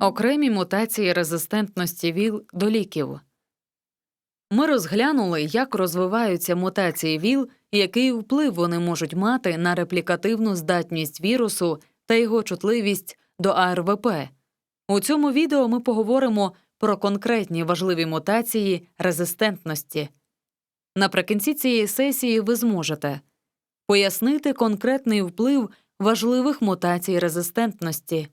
Окремі мутації резистентності ВІЛ до ліків. Ми розглянули, як розвиваються мутації ВІЛ який вплив вони можуть мати на реплікативну здатність вірусу та його чутливість до АРВП. У цьому відео ми поговоримо про конкретні важливі мутації резистентності. Наприкінці цієї сесії ви зможете пояснити конкретний вплив важливих мутацій резистентності.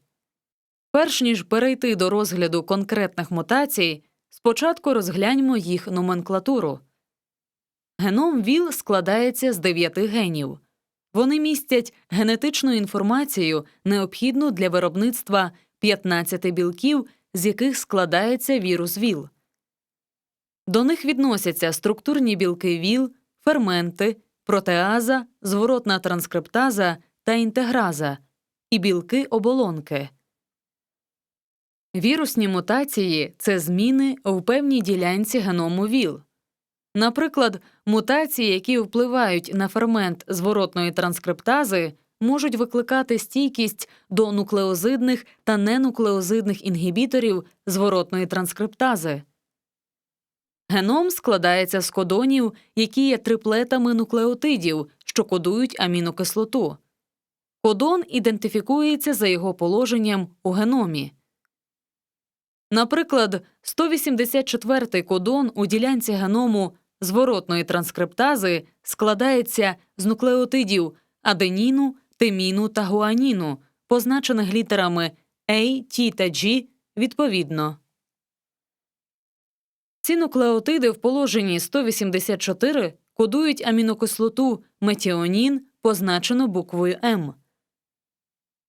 Перш ніж перейти до розгляду конкретних мутацій, спочатку розгляньмо їх номенклатуру. Геном ВІЛ складається з дев'яти генів. Вони містять генетичну інформацію, необхідну для виробництва 15 білків, з яких складається вірус ВІЛ. До них відносяться структурні білки ВІЛ, ферменти, протеаза, зворотна транскриптаза та інтеграза і білки оболонки. Вірусні мутації це зміни в певній ділянці геному ВІЛ. Наприклад, мутації, які впливають на фермент зворотної транскриптази, можуть викликати стійкість до нуклеозидних та ненуклеозидних інгібіторів зворотної транскриптази. Геном складається з кодонів, які є триплетами нуклеотидів, що кодують амінокислоту. Кодон ідентифікується за його положенням у геномі. Наприклад, 184-й кодон у ділянці геному зворотної транскриптази складається з нуклеотидів аденіну, тиміну та гуаніну, позначених літерами A, T та G відповідно. Ці нуклеотиди в положенні 184 кодують амінокислоту метіонін, позначену буквою М.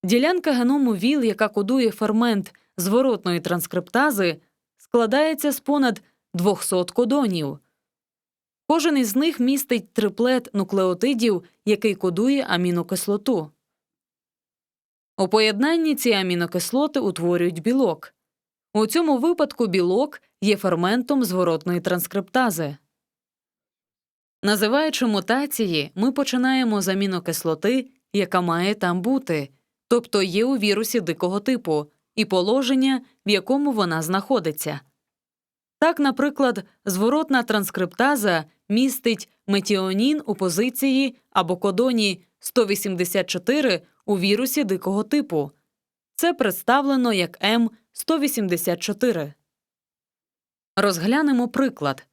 Ділянка геному ВІЛ, яка кодує фермент зворотної транскриптази, складається з понад 200 кодонів. Кожен із них містить триплет нуклеотидів, який кодує амінокислоту. У поєднанні ці амінокислоти утворюють білок. У цьому випадку білок є ферментом зворотної транскриптази. Називаючи мутації, ми починаємо з амінокислоти, яка має там бути, тобто є у вірусі дикого типу, і положення, в якому вона знаходиться. Так, наприклад, зворотна транскриптаза містить метіонін у позиції або кодоні 184 у вірусі дикого типу. Це представлено як М184. Розглянемо приклад.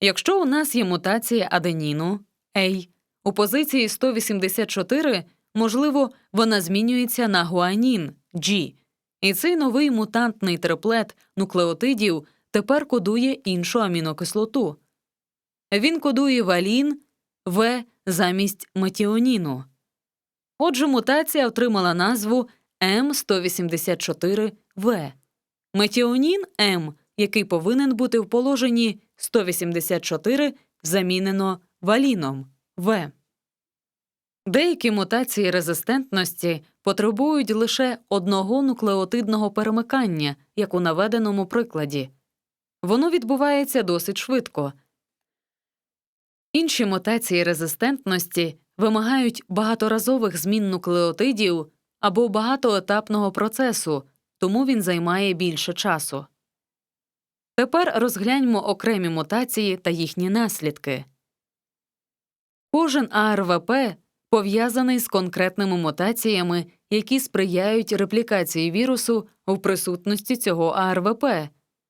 Якщо у нас є мутація аденіну A, у позиції 184, можливо, вона змінюється на гуанін G, і цей новий мутантний триплет нуклеотидів тепер кодує іншу амінокислоту. Він кодує валін В замість метіоніну. Отже, мутація отримала назву М184В. Метіонін М, який повинен бути в положенні 184, замінено валіном В. Деякі мутації резистентності потребують лише одного нуклеотидного перемикання, як у наведеному прикладі. Воно відбувається досить швидко. Інші мутації резистентності вимагають багаторазових змін нуклеотидів або багатоетапного процесу, тому він займає більше часу. Тепер розгляньмо окремі мутації та їхні наслідки. Кожен АРВП пов'язаний з конкретними мутаціями, які сприяють реплікації вірусу в присутності цього АРВП,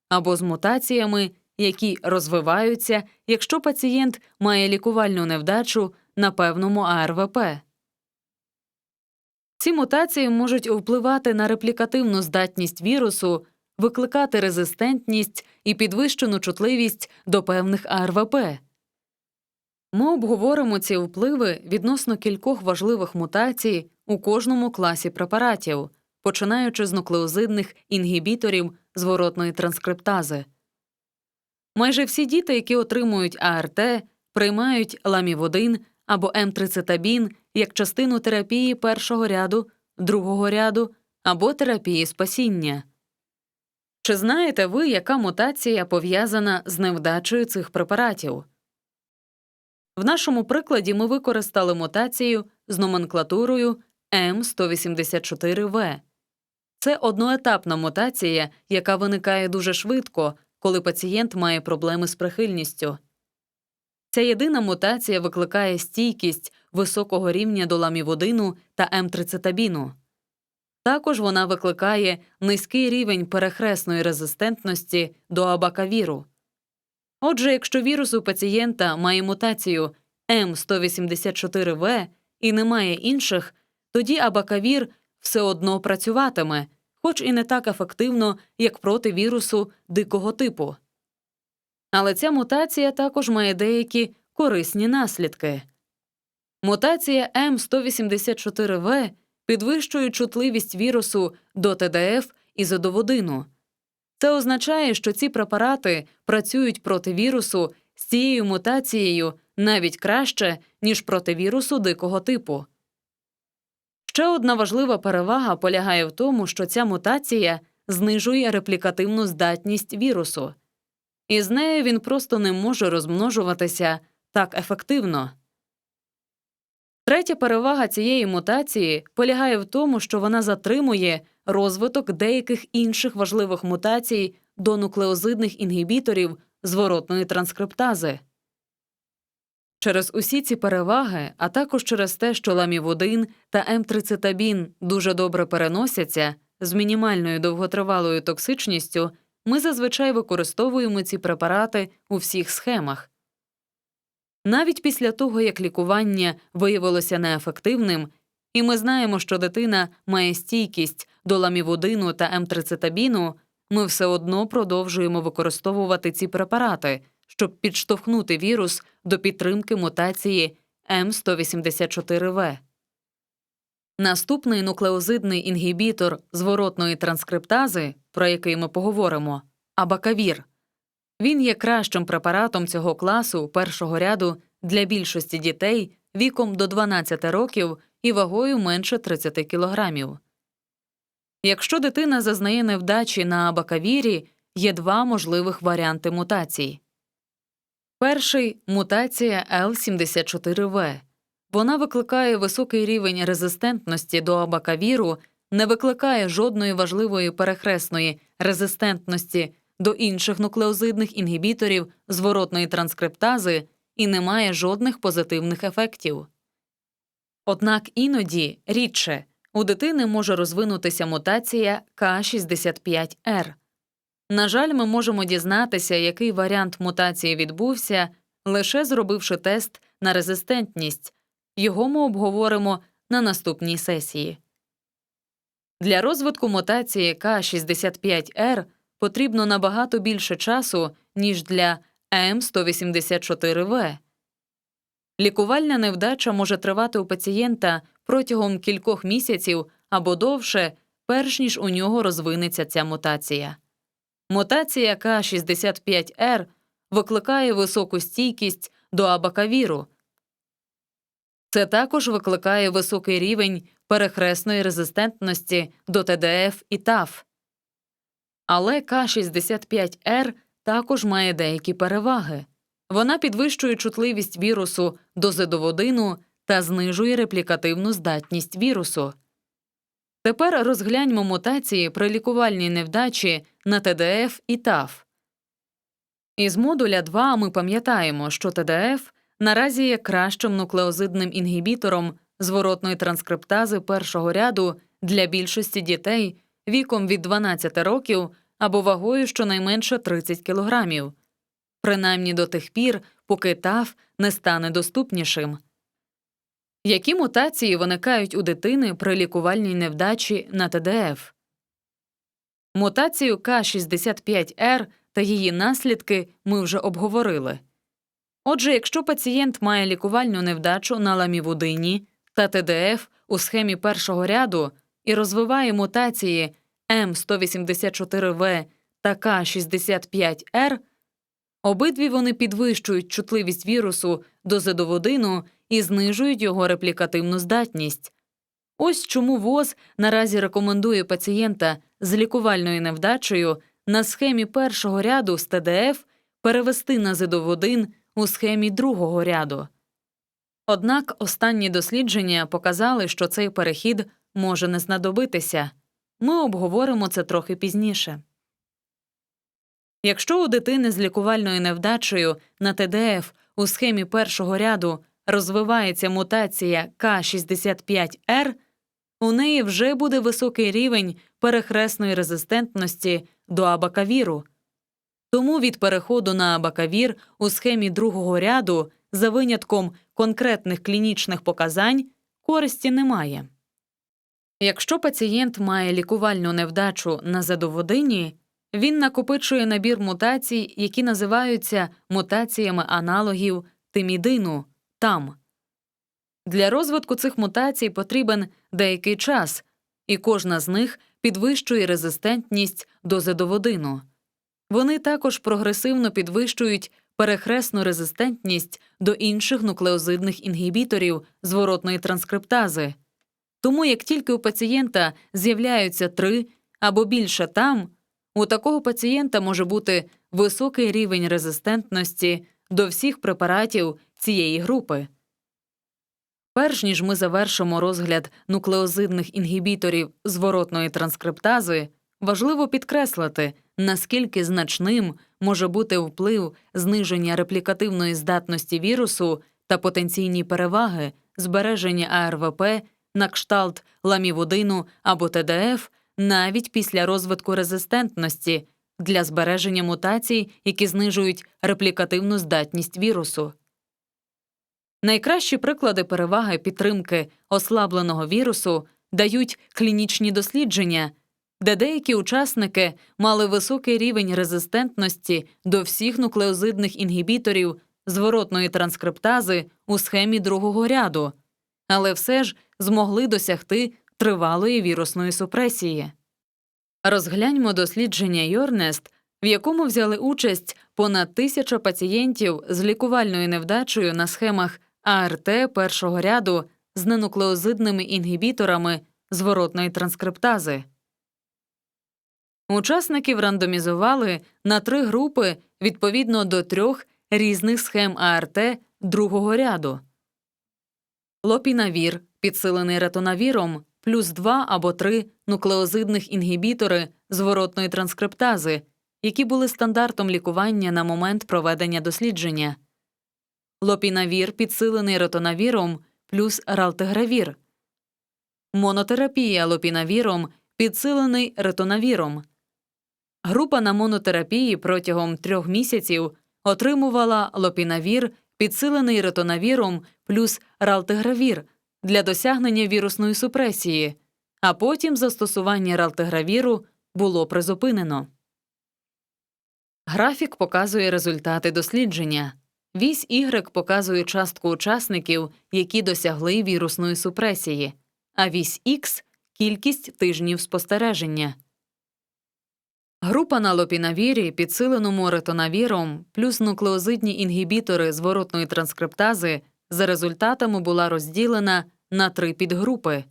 або з мутаціями, які розвиваються, якщо пацієнт має лікувальну невдачу на певному АРВП. Ці мутації можуть впливати на реплікативну здатність вірусу, викликати резистентність і підвищену чутливість до певних АРВП. Ми обговоримо ці впливи відносно кількох важливих мутацій у кожному класі препаратів, починаючи з нуклеозидних інгібіторів зворотної транскриптази. Майже всі діти, які отримують АРТ, приймають ламіводин або М3цитабін як частину терапії першого ряду, другого ряду або терапії спасіння. Чи знаєте ви, яка мутація пов'язана з невдачею цих препаратів? В нашому прикладі ми використали мутацію з номенклатурою М184В. Це одноетапна мутація, яка виникає дуже швидко, коли пацієнт має проблеми з прихильністю. Ця єдина мутація викликає стійкість високого рівня до ламіводину та М-трицетабіну. Також вона викликає низький рівень перехресної резистентності до абакавіру. Отже, якщо вірус у пацієнта має мутацію М184В і немає інших, тоді абакавір все одно працюватиме, хоч і не так ефективно, як проти вірусу дикого типу. Але ця мутація також має деякі корисні наслідки. Мутація М184В підвищує чутливість вірусу до ТДФ і зодоводину. Це означає, що ці препарати працюють проти вірусу з цією мутацією навіть краще, ніж проти вірусу дикого типу. Ще одна важлива перевага полягає в тому, що ця мутація знижує реплікативну здатність вірусу, і з нею він просто не може розмножуватися так ефективно. Третя перевага цієї мутації полягає в тому, що вона затримує розвиток деяких інших важливих мутацій до нуклеозидних інгібіторів зворотної транскриптази. Через усі ці переваги, а також через те, що ламіводин та М-трицетабін дуже добре переносяться з мінімальною довготривалою токсичністю, ми зазвичай використовуємо ці препарати у всіх схемах. Навіть після того, як лікування виявилося неефективним, і ми знаємо, що дитина має стійкість до ламіводину та М-трицетабіну, ми все одно продовжуємо використовувати ці препарати, щоб підштовхнути вірус до підтримки мутації М184В. Наступний нуклеозидний інгібітор зворотної транскриптази, про який ми поговоримо, абакавір. Він є кращим препаратом цього класу першого ряду для більшості дітей віком до 12 років і вагою менше 30 кілограмів. Якщо дитина зазнає невдачі на абакавірі, є два можливих варіанти мутацій. Перший мутація L74V. Вона викликає високий рівень резистентності до абакавіру, не викликає жодної важливої перехресної резистентності до інших нуклеозидних інгібіторів зворотної транскриптази і не має жодних позитивних ефектів. Однак іноді рідше у дитини може розвинутися мутація К65Р. На жаль, ми можемо дізнатися, який варіант мутації відбувся, лише зробивши тест на резистентність. Його ми обговоримо на наступній сесії. Для розвитку мутації К65Р потрібно набагато більше часу, ніж для М184В. Лікувальна невдача може тривати у пацієнта протягом кількох місяців або довше, перш ніж у нього розвинеться ця мутація. Мутація К65Р викликає високу стійкість до абакавіру. Це також викликає високий рівень перехресної резистентності до ТДФ і ТАФ. Але К65Р також має деякі переваги. Вона підвищує чутливість вірусу до зидоводину та знижує реплікативну здатність вірусу. Тепер розгляньмо мутації при лікувальній невдачі на ТДФ і ТАФ. Із модуля 2 ми пам'ятаємо, що ТДФ наразі є кращим нуклеозидним інгібітором зворотної транскриптази першого ряду для більшості дітей віком від 12 років або вагою щонайменше 30 кілограмів, принаймні до тих пір, поки ТАФ не стане доступнішим. Які мутації виникають у дитини при лікувальній невдачі на ТДФ? Мутацію К65Р та її наслідки ми вже обговорили. Отже, якщо пацієнт має лікувальну невдачу на ламівудині та ТДФ у схемі першого ряду і розвиває мутації М184В та К65Р, обидві вони підвищують чутливість вірусу до зидоводину і знижують його реплікативну здатність. Ось чому ВОЗ наразі рекомендує пацієнта з лікувальною невдачею на схемі першого ряду з ТДФ перевести на зидоводин у схемі другого ряду. Однак останні дослідження показали, що цей перехід може не знадобитися. Ми обговоримо це трохи пізніше. Якщо у дитини з лікувальною невдачею на ТДФ у схемі першого ряду розвивається мутація К65Р, у неї вже буде високий рівень перехресної резистентності до абакавіру. Тому від переходу на абакавір у схемі другого ряду за винятком конкретних клінічних показань користі немає. Якщо пацієнт має лікувальну невдачу на задоводині, він накопичує набір мутацій, які називаються мутаціями аналогів тимідину там. Для розвитку цих мутацій потрібен деякий час, і кожна з них підвищує резистентність до задоводину. Вони також прогресивно підвищують перехресну резистентність до інших нуклеозидних інгібіторів зворотної транскриптази. Тому як тільки у пацієнта з'являються три або більше там, у такого пацієнта може бути високий рівень резистентності до всіх препаратів цієї групи. Перш ніж ми завершимо розгляд нуклеозидних інгібіторів зворотної транскриптази, важливо підкреслити, наскільки значним може бути вплив зниження реплікативної здатності вірусу та потенційні переваги збереження АРВП на кшталт ламіводину або ТДФ навіть після розвитку резистентності для збереження мутацій, які знижують реплікативну здатність вірусу. Найкращі приклади переваги підтримки ослабленого вірусу дають клінічні дослідження, де деякі учасники мали високий рівень резистентності до всіх нуклеозидних інгібіторів зворотної транскриптази у схемі другого ряду, але все ж змогли досягти тривалої вірусної супресії. Розгляньмо дослідження Йорнест, в якому взяли участь понад тисяча пацієнтів з лікувальною невдачею на схемах АРТ першого ряду з ненуклеозидними інгібіторами зворотної транскриптази. Учасників рандомізували на три групи відповідно до трьох різних схем АРТ другого ряду. Лопінавір, підсилений ретонавіром, плюс два або три нуклеозидних інгібітори зворотної транскриптази, які були стандартом лікування на момент проведення дослідження. Лопінавір, підсилений ретонавіром, плюс ралтегравір. Монотерапія лопінавіром, підсилений ретонавіром. Група на монотерапії протягом трьох місяців отримувала лопінавір, підсилений ретонавіром плюс ралтегравір для досягнення вірусної супресії, а потім застосування ралтегравіру було призупинено. Графік показує результати дослідження. Вісь Y показує частку учасників, які досягли вірусної супресії, а вісь X – кількість тижнів спостереження. Група на лопінавірі, підсиленому ретонавіром, плюс нуклеозидні інгібітори зворотної транскриптази за результатами була розділена на три підгрупи.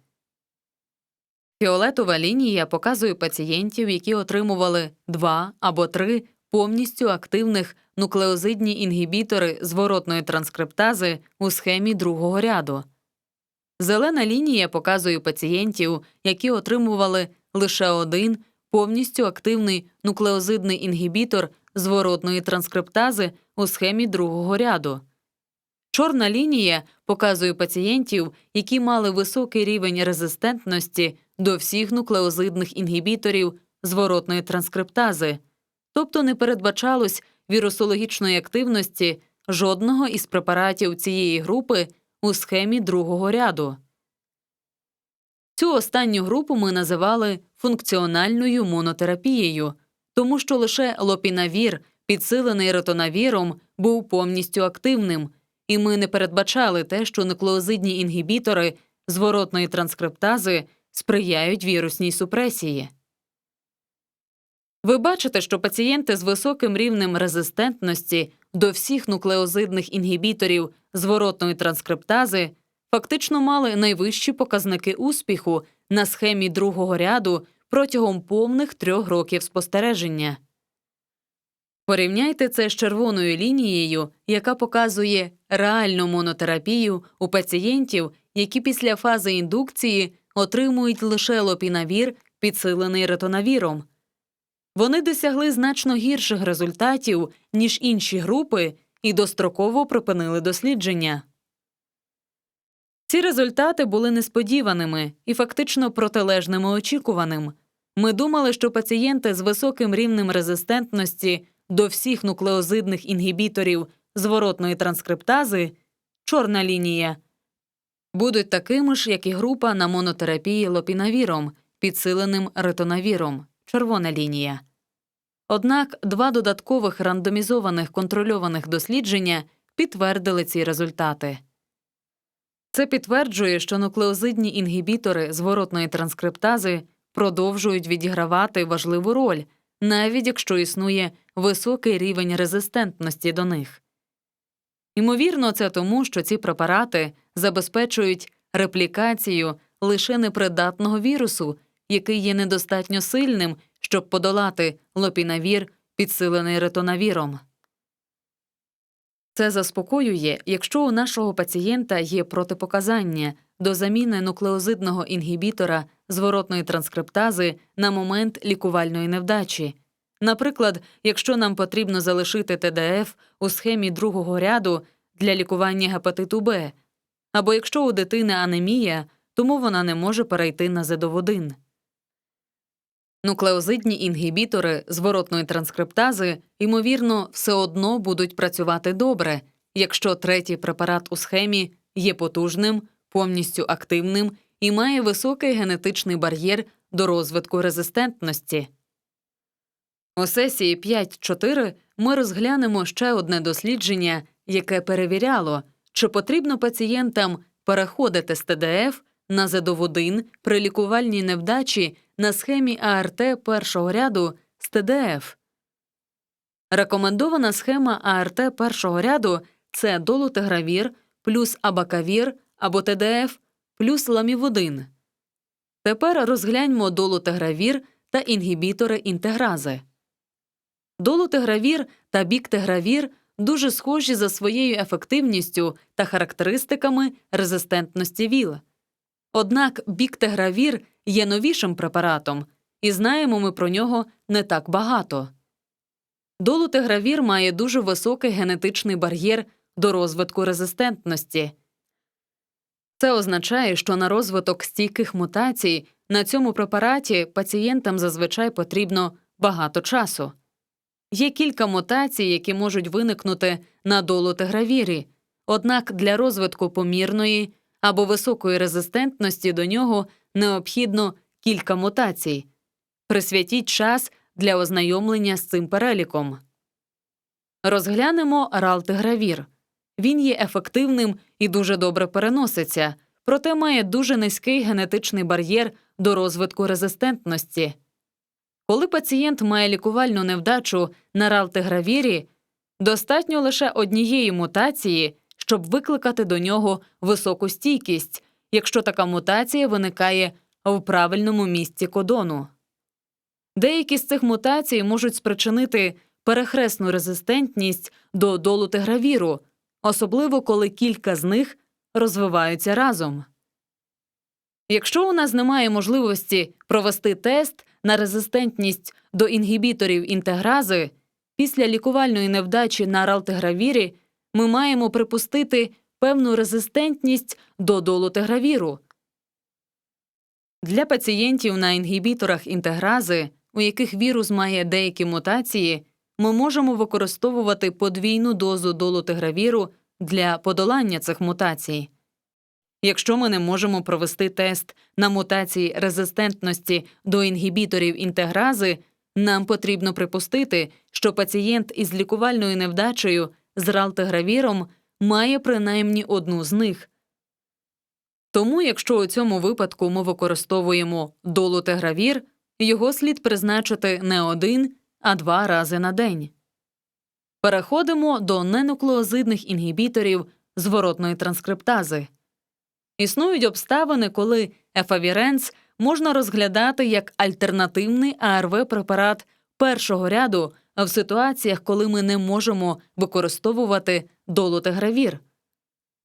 Фіолетова лінія показує пацієнтів, які отримували два або три повністю активних нуклеозидні інгібітори зворотної транскриптази у схемі другого ряду. Зелена лінія показує пацієнтів, які отримували лише один повністю активний нуклеозидний інгібітор зворотної транскриптази у схемі другого ряду. Чорна лінія показує пацієнтів, які мали високий рівень резистентності до всіх нуклеозидних інгібіторів зворотної транскриптази, тобто не передбачалось вірусологічної активності жодного із препаратів цієї групи у схемі другого ряду. Цю останню групу ми називали функціональною монотерапією, тому що лише лопінавір, підсилений ретонавіром, був повністю активним, і ми не передбачали те, що нуклеозидні інгібітори зворотної транскриптази сприяють вірусній супресії. Ви бачите, що пацієнти з високим рівнем резистентності до всіх нуклеозидних інгібіторів зворотної транскриптази фактично мали найвищі показники успіху на схемі другого ряду протягом повних трьох років спостереження. Порівняйте це з червоною лінією, яка показує реальну монотерапію у пацієнтів, які після фази індукції отримують лише лопінавір, підсилений ретонавіром. Вони досягли значно гірших результатів, ніж інші групи, і достроково припинили дослідження. Ці результати були несподіваними і фактично протилежними очікуваним. Ми думали, що пацієнти з високим рівнем резистентності до всіх нуклеозидних інгібіторів зворотної транскриптази чорна лінія будуть такими ж, як і група на монотерапії лопінавіром, підсиленим ретонавіром червона лінія. Однак два додаткових рандомізованих контрольованих дослідження підтвердили ці результати. Це підтверджує, що нуклеозидні інгібітори зворотної транскриптази продовжують відігравати важливу роль, навіть якщо існує високий рівень резистентності до них. Ймовірно, це тому, що ці препарати забезпечують реплікацію лише непридатного вірусу, який є недостатньо сильним, щоб подолати лопінавір, підсилений ретонавіром. Це заспокоює, якщо у нашого пацієнта є протипоказання до заміни нуклеозидного інгібітора зворотної транскриптази на момент лікувальної невдачі. Наприклад, якщо нам потрібно залишити ТДФ у схемі другого ряду для лікування гепатиту Б, або якщо у дитини анемія, тому вона не може перейти на зедоводин. Нуклеозидні інгібітори зворотної транскриптази, ймовірно, все одно будуть працювати добре, якщо третій препарат у схемі є потужним, повністю активним і має високий генетичний бар'єр до розвитку резистентності. У сесії 5.4 ми розглянемо ще одне дослідження, яке перевіряло, чи потрібно пацієнтам переходити з ТДФ на зедоводин при лікувальній невдачі на схемі АРТ першого ряду з ТДФ. Рекомендована схема АРТ першого ряду це долутигравір плюс абакавір або ТДФ плюс ламіводин. Тепер розгляньмо долутигравір та інгібітори інтегрази. Долутигравір та біктигравір дуже схожі за своєю ефективністю та характеристиками резистентності ВІЛ. Однак біктигравір є новішим препаратом, і знаємо ми про нього не так багато. Долутигравір має дуже високий генетичний бар'єр до розвитку резистентності. Це означає, що на розвиток стійких мутацій на цьому препараті пацієнтам зазвичай потрібно багато часу. Є кілька мутацій, які можуть виникнути на долутигравірі, однак для розвитку помірної або високої резистентності до нього необхідно кілька мутацій. Присвятіть час для ознайомлення з цим переліком. Розглянемо ралтигравір. Він є ефективним і дуже добре переноситься, проте має дуже низький генетичний бар'єр до розвитку резистентності. Коли пацієнт має лікувальну невдачу на ралтигравірі, достатньо лише однієї мутації, щоб викликати до нього високу стійкість, якщо така мутація виникає в правильному місці кодону. Деякі з цих мутацій можуть спричинити перехресну резистентність до долутигравіру, особливо коли кілька з них розвиваються разом. Якщо у нас немає можливості провести тест на резистентність до інгібіторів інтегрази, після лікувальної невдачі на ралтигравірі ми маємо припустити певну резистентність до долутигравіру. Для пацієнтів на інгібіторах інтегрази, у яких вірус має деякі мутації, ми можемо використовувати подвійну дозу долутигравіру для подолання цих мутацій. Якщо ми не можемо провести тест на мутації резистентності до інгібіторів інтегрази, нам потрібно припустити, що пацієнт із лікувальною невдачею з ралтигравіром має принаймні одну з них. Тому, якщо у цьому випадку ми використовуємо долутигравір, його слід призначити не один, а два рази на день. Переходимо до ненуклеозидних інгібіторів зворотної транскриптази. Існують обставини, коли ефавіренс можна розглядати як альтернативний АРВ препарат першого ряду в ситуаціях, коли ми не можемо використовувати долутигравір.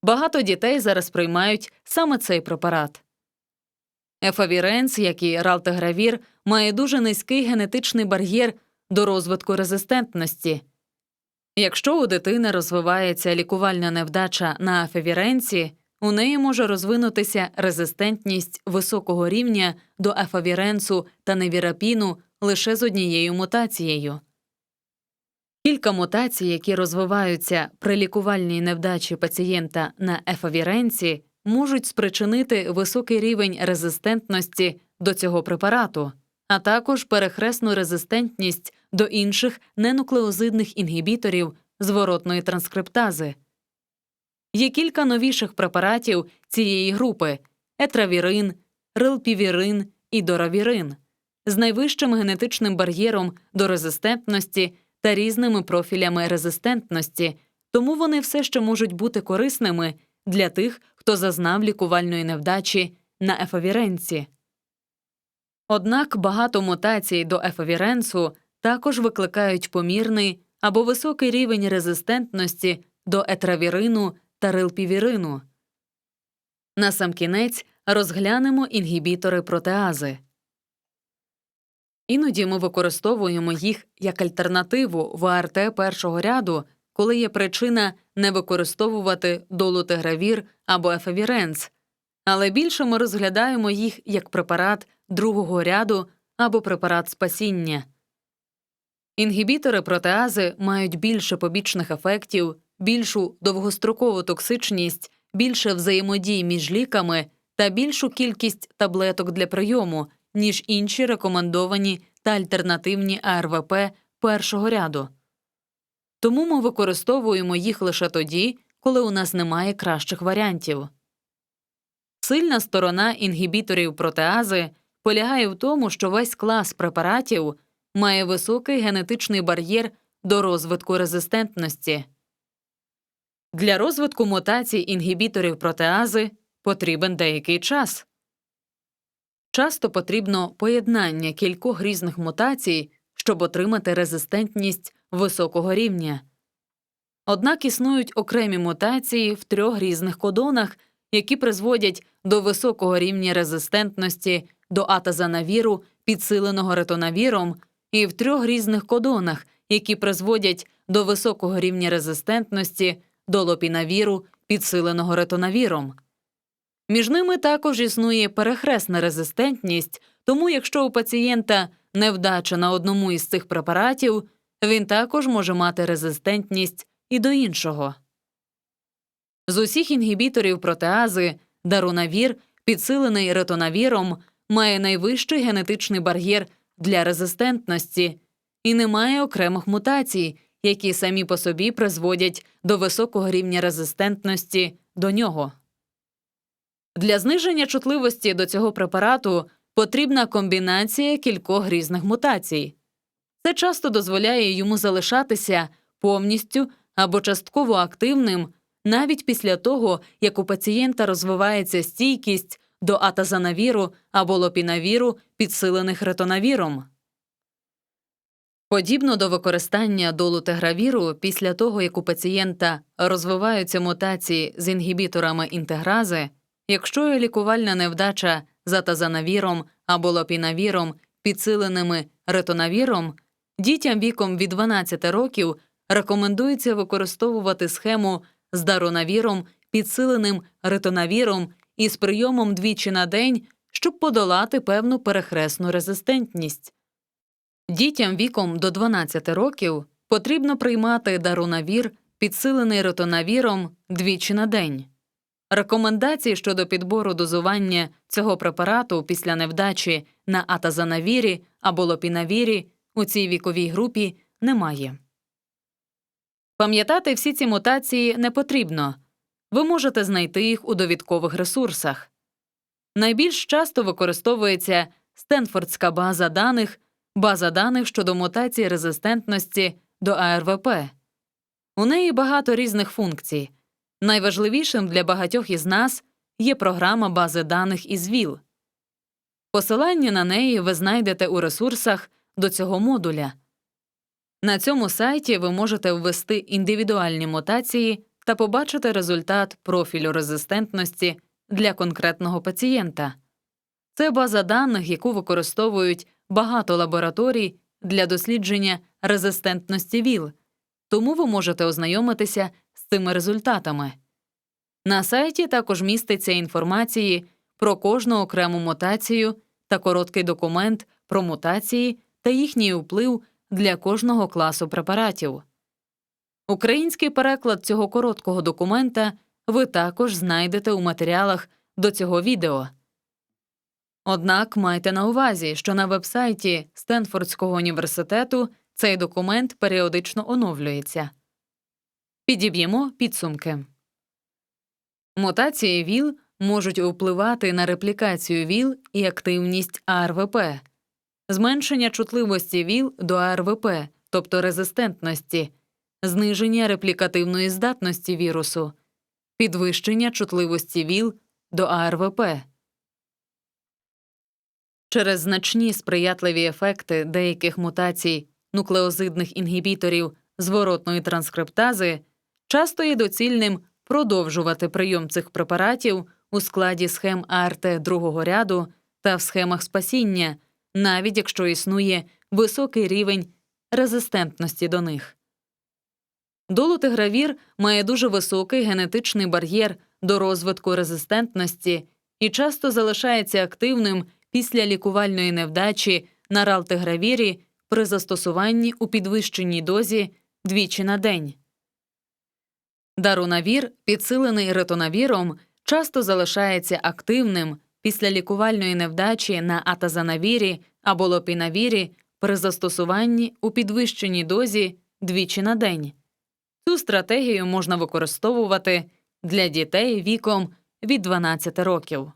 Багато дітей зараз приймають саме цей препарат. Ефавіренс, як і ралтегравір, має дуже низький генетичний бар'єр до розвитку резистентності. Якщо у дитини розвивається лікувальна невдача на ефавіренці, у неї може розвинутися резистентність високого рівня до ефавіренсу та невірапіну лише з однією мутацією. Кілька мутацій, які розвиваються при лікувальній невдачі пацієнта на ефавіренці, можуть спричинити високий рівень резистентності до цього препарату, а також перехресну резистентність до інших ненуклеозидних інгібіторів зворотної транскриптази. Є кілька новіших препаратів цієї групи етравірин, рилпівірин і доравірин з найвищим генетичним бар'єром до резистентності та різними профілями резистентності, тому вони все ще можуть бути корисними для тих, хто зазнав лікувальної невдачі на ефавіренці. Однак багато мутацій до ефавіренсу також викликають помірний або високий рівень резистентності до етравірину та рилпівірину. Насамкінець розглянемо інгібітори протеази. Іноді ми використовуємо їх як альтернативу в АРТ першого ряду, коли є причина не використовувати долутегравір або ефавіренс, але більше ми розглядаємо їх як препарат другого ряду або препарат спасіння. Інгібітори протеази мають більше побічних ефектів, більшу довгострокову токсичність, більше взаємодій між ліками та більшу кількість таблеток для прийому, ніж інші рекомендовані та альтернативні АРВП першого ряду. Тому ми використовуємо їх лише тоді, коли у нас немає кращих варіантів. Сильна сторона інгібіторів протеази полягає в тому, що весь клас препаратів має високий генетичний бар'єр до розвитку резистентності. Для розвитку мутацій інгібіторів протеази потрібен деякий час. Часто потрібно поєднання кількох різних мутацій, щоб отримати резистентність високого рівня. Однак існують окремі мутації в трьох різних кодонах, які призводять до високого рівня резистентності до атазанавіру, підсиленого ретонавіром, і в трьох різних кодонах, які призводять до високого рівня резистентності до лопінавіру, підсиленого ретонавіром. Між ними також існує перехресна резистентність, тому якщо у пацієнта невдача на одному із цих препаратів, він також може мати резистентність і до іншого. З усіх інгібіторів протеази дарунавір, підсилений ретонавіром, має найвищий генетичний бар'єр для резистентності і не має окремих мутацій, які самі по собі призводять до високого рівня резистентності до нього. Для зниження чутливості до цього препарату потрібна комбінація кількох різних мутацій. Це часто дозволяє йому залишатися повністю або частково активним навіть після того, як у пацієнта розвивається стійкість до атазанавіру або лопінавіру, підсилених ретонавіром. Подібно до використання долутегравіру після того, як у пацієнта розвиваються мутації з інгібіторами інтегрази, якщо лікувальна невдача з атазанавіром або лопінавіром, підсиленими ретонавіром, дітям віком від 12 років рекомендується використовувати схему з даронавіром, підсиленим ретонавіром і з прийомом двічі на день, щоб подолати певну перехресну резистентність. Дітям віком до 12 років потрібно приймати дарунавір, підсилений ретонавіром, двічі на день. Рекомендацій щодо підбору дозування цього препарату після невдачі на атазанавірі або лопінавірі у цій віковій групі немає. Пам'ятати всі ці мутації не потрібно. Ви можете знайти їх у довідкових ресурсах. Найбільш часто використовується Стенфордська база даних, база даних щодо мутації резистентності до АРВП. У неї багато різних функцій. Найважливішим для багатьох із нас є програма бази даних із ВІЛ. Посилання на неї ви знайдете у ресурсах до цього модуля. На цьому сайті ви можете ввести індивідуальні мутації та побачити результат профілю резистентності для конкретного пацієнта. Це база даних, яку використовують багато лабораторій для дослідження резистентності ВІЛ, тому ви можете ознайомитися з цими результатами. На сайті також міститься інформації про кожну окрему мутацію та короткий документ про мутації та їхній вплив для кожного класу препаратів. Український переклад цього короткого документа ви також знайдете у матеріалах до цього відео. Однак майте на увазі, що на вебсайті Стенфордського університету цей документ періодично оновлюється. Підіб'ємо підсумки. Мутації ВІЛ можуть впливати на реплікацію ВІЛ і активність АРВП, зменшення чутливості ВІЛ до АРВП, тобто резистентності, зниження реплікативної здатності вірусу, підвищення чутливості ВІЛ до АРВП. Через значні сприятливі ефекти деяких мутацій нуклеозидних інгібіторів зворотної транскриптази часто є доцільним продовжувати прийом цих препаратів у складі схем АРТ другого ряду та в схемах спасіння, навіть якщо існує високий рівень резистентності до них. Долутигравір має дуже високий генетичний бар'єр до розвитку резистентності і часто залишається активним після лікувальної невдачі на ралтигравірі при застосуванні у підвищеній дозі двічі на день. Дарунавір, підсилений ретонавіром, часто залишається активним після лікувальної невдачі на атазанавірі або лопінавірі при застосуванні у підвищеній дозі двічі на день. Цю стратегію можна використовувати для дітей віком від 12 років.